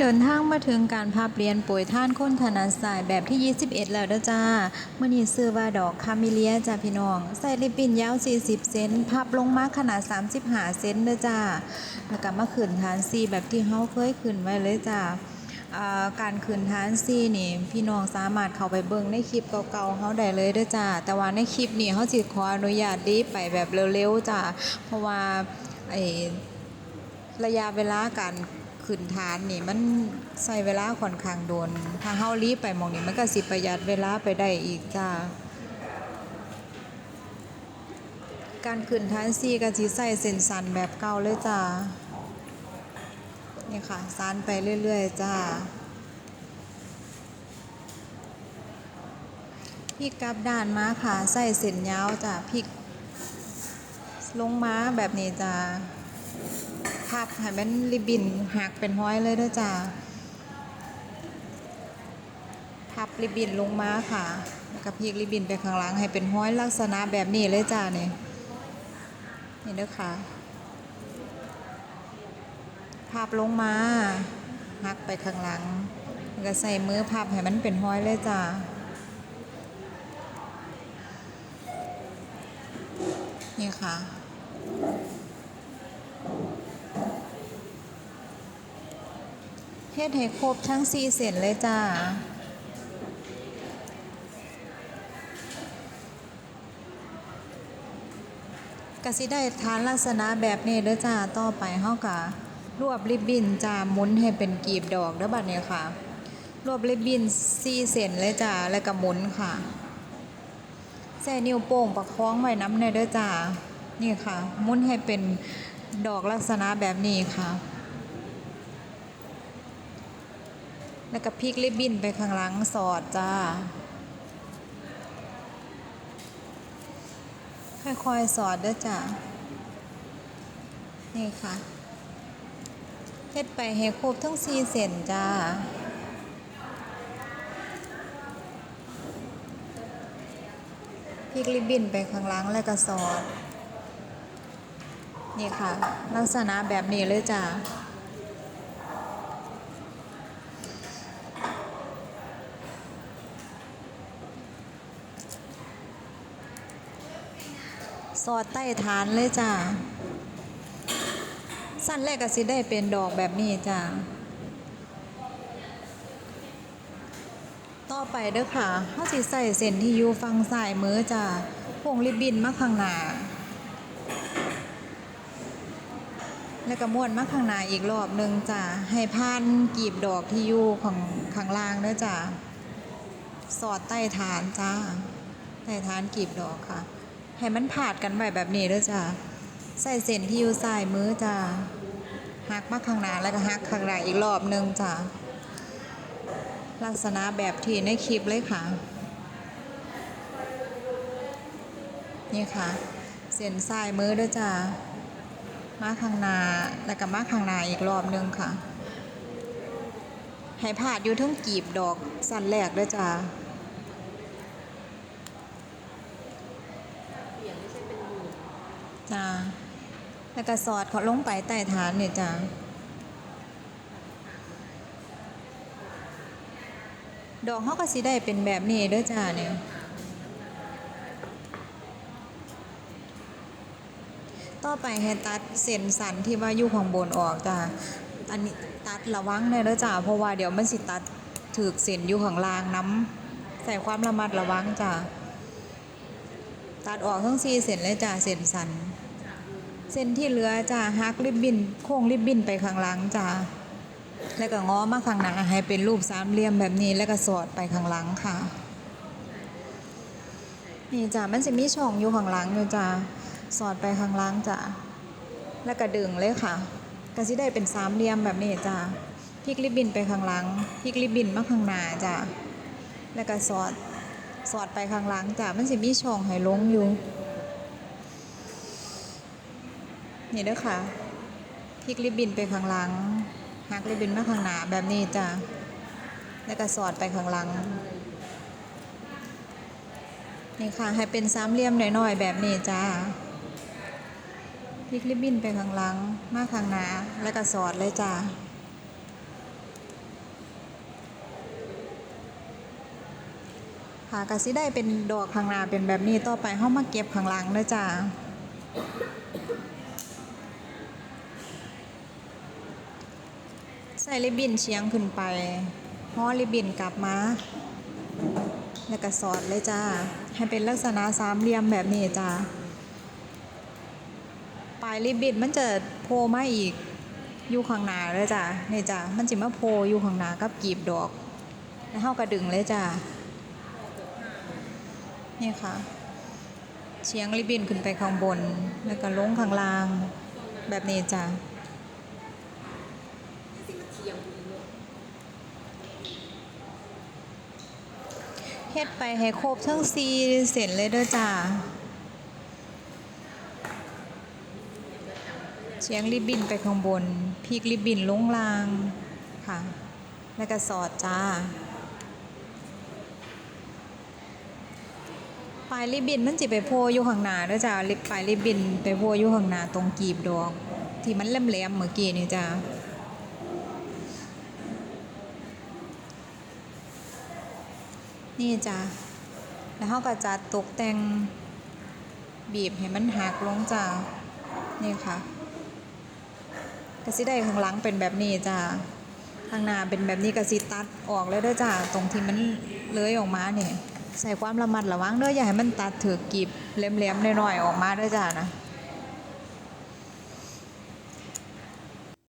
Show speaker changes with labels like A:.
A: เดินทางมาถึงการพับเรียนปุ๋ยท่านค้นถนัดสายแบบที่ 21 แล้วเด้อจ้าเมื่อนี้ซื้อว่าดอกคาเมิเลียจ้าพี่น้อง ใส่ริบบิ้นยาว 40 เซนพับลงมาขนาด 35 เซนเด้อจ้าแล้วก็มาขึ้นฐานซีแบบที่เฮาเคยขึ้นไว้เลยจ้าการขึ้นฐานซีนี่พี่น้องสามารถเข้าไปเบิ่งในคลิปเก่าๆเฮาได้เลยด้อจ้าแต่ว่าในคลิปนี้เฮาสิขออนุญาตรีบไปแบบเร็วๆจ้าเพราะว่าไอระยะเวลาการ ขึ้นฐานนี่มันใช้เวลาค่อนข้างโดน ถ้าเฮารีบไปมองนี้มันก็สิประหยัดเวลาไปได้อีกจ้าการขึ้นฐานซีก็สิใส่เส้นสันแบบเก่าเลยจ้านี่ค่ะสานไปเรื่อยๆจ้าพลิกกลับด้านมาค่ะใส่เส้นยาวจ้าพลิกลงมาแบบนี้จ้า พับให้มันริบบินหักเป็นห้อยเลยด้วยจ้าพับริบบินลงมาค่ะแล้วก็พลิกริบบินไปข้างหลังให้เป็นห้อยลักษณะแบบนี้เลยจ้าเนี่ยนี่เด้อค่ะพับลงมาหักไปข้างหลังแล้วก็ใส่มือพับให้มันเป็นห้อยเลยจ้านี่ค่ะ เฮ็ดให้ครบทั้ง4เส้นเลยจ้าก็สิได้ฐานลักษณะแบบนี้เด้อจ้า ต่อไปเฮาก็รวบริบบิ้นจ้าหมุนให้เป็นกีบดอกเด้อบัดนี้ค่ะ รวบริบบิ้น4เส้นเลยจ้า แล้วก็หมุนค่ะใส่นิ้วโป้งประคองไว้น้ำในเด้อจ้า นี่ค่ะ มุนให้เป็นดอกลักษณะแบบนี้ค่ะ แล้วก็พลิกริบบิ้นไปข้างหลังสอดจ้า ค่อยๆสอดด้อจ้านี่ค่ะเฮ็ดไปให้ครบทั้งสี่เส้นจ้าพลิกริบบิ้นไปข้างหลังแล้วก็สอด นี่ค่ะ ลักษณะแบบนี้เลยจ้า สอดใต้ฐานเลยจ้าสั้นแรกก็สิได้เป็นดอกแบบนี้จ้าต่อไปเด้อค่ะเขาสิใส่เส้นที่อยู่ฝั่งซ้ายมือจ้าพวงริบบินมาข้างหน้า แล้วก็ม้วนมาข้างหน้าอีกรอบหนึ่งจ้าให้พานกีบดอกที่อยู่ของข้างล่างเด้อจ้าสอดใต้ฐานจ้าใต้ฐานกีบดอกค่ะ ให้มันผาดกันไว้แบบนี้เด้อจ้าใส่เส้นที่อยู่ซ้ายมือจ้าหักมาข้างหน้าแล้วก็หักข้างหลังอีกรอบหนึงจ้าลักษณะแบบที่ในคลิปเลยค่ะ นี่ค่ะ เส้นซ้ายมือเด้วจ้ามาข้างหน้าแล้วก็มาข้างหน้าอีกรอบหนึงค่ะ ให้ผาดอยู่ทั้งกีบดอกสั้นแรกเด้วจ้า จ้าแล้วก็สอดเขาลงไปใต้ฐานเนี่ยจ้าดอกเขาก็สิได้เป็นแบบนี้เด้อจ้าเนี่ยต่อไปให้ตัดเส้นสันที่ว่าอยู่ข้างบนออกจ้าอันนี้ตัดระวังเลยเด้อจ้าเพราะว่าเดี๋ยวมันสิตัดถือเส้นอยู่ข้างล่างน้ำใส่ความระมัดระวังจ้าตัดออกทั้งสี่เส้นเลยจ้าเส้นสัน เส้นที่เหลือจ้าฮักริบบินโค้งริบบินไปข้างหลังจ้าแล้วก็ง้อมาข้างหน้าให้เป็นรูปสามเหลี่ยมแบบนี้แล้วก็สอดไปข้างหลังค่ะ นี่จ้ะมันจะมีช่องอยู่ข้างหลังอยู่จ้ะสอดไปข้างหลังจ้ะแล้วก็ดึงเลยค่ะก็สิได้เป็นสามเหลี่ยมแบบนี้จ้ะพลิกริบบินไปข้างหลังพลิกริบบินมาข้างหน้าจ้ะแล้วก็สอดสอดไปข้างหลังจ้ะมันจะมีช่องให้ลงอยู่ นี่เด้อค่ะพลิกริบบินไปข้างหลังหักริบบินมาข้างหน้าแบบนี้จ้ะแล้วก็สอดไปข้างหลัง นี่ค่ะให้เป็นสามเหลี่ยมหน่อยๆแบบนี้จ้าพลิกริบบินไปข้างหลัง มาข้างหน้าแล้วก็สอดเลยจ้าค่ะกะสิได้เป็นดอกข้างหน้าเป็นแบบนี้ต่อไปเข้ามาเก็บข้างหลังเลยจ้า ส่ริบบิ้นเฉียงขึ้นไปห่อริบบิ้นกลับมา แล้วก็สอดเลยจ้า ให้เป็นลักษณะสามเหลี่ยมแบบนี้จ้าปลายริบบิ้นมันจะโผล่มาอีกอยู่ข้างหน้าเลยจ้ะนี่จ้ะมันสิมาโผล่อยู่ข้างหน้ากับกีบดอก แล้วเฮาก็ดึงเลยจ้ะนี่ค่ะ เชียงริบบิ้นขึ้นไปข้างบน แล้วก็ลงข้างล่าง แบบนี้จ้าะเฮ็ดไปให้ครบทั้งสี่เส้นเลยเด้อจ้าเชียงริบบิ้นไปข้างบนพลิกริบบิ้นลงล่างค่ะ แล้วก็สอดจ้า ปลายริบบิ้นมันจิไปโพอยู่ข้างหน้าเด้วยจ้าปลายริบบิ้นไปโพอยู่ข้างหน้าตรงกีบดอก ที่มันแหลมๆเมื่อกี้นี่จ้า นี่จ้าแล้วเขาก็จะตกแต่งบีบให้มันหักลงจ้านี่ค่ะกระสิได้ข้างหลังเป็นแบบนี้จ้าข้างหน้าเป็นแบบนี้กระสิตัดออกเลยด้อจ้าตรงที่มันเลื้อยออกมาเนี่ยใส่ความระมัดระวังเด้ออย่าให้มันตัดถือกีบแหลมๆหน่อยๆออกมาด้อจ้านะ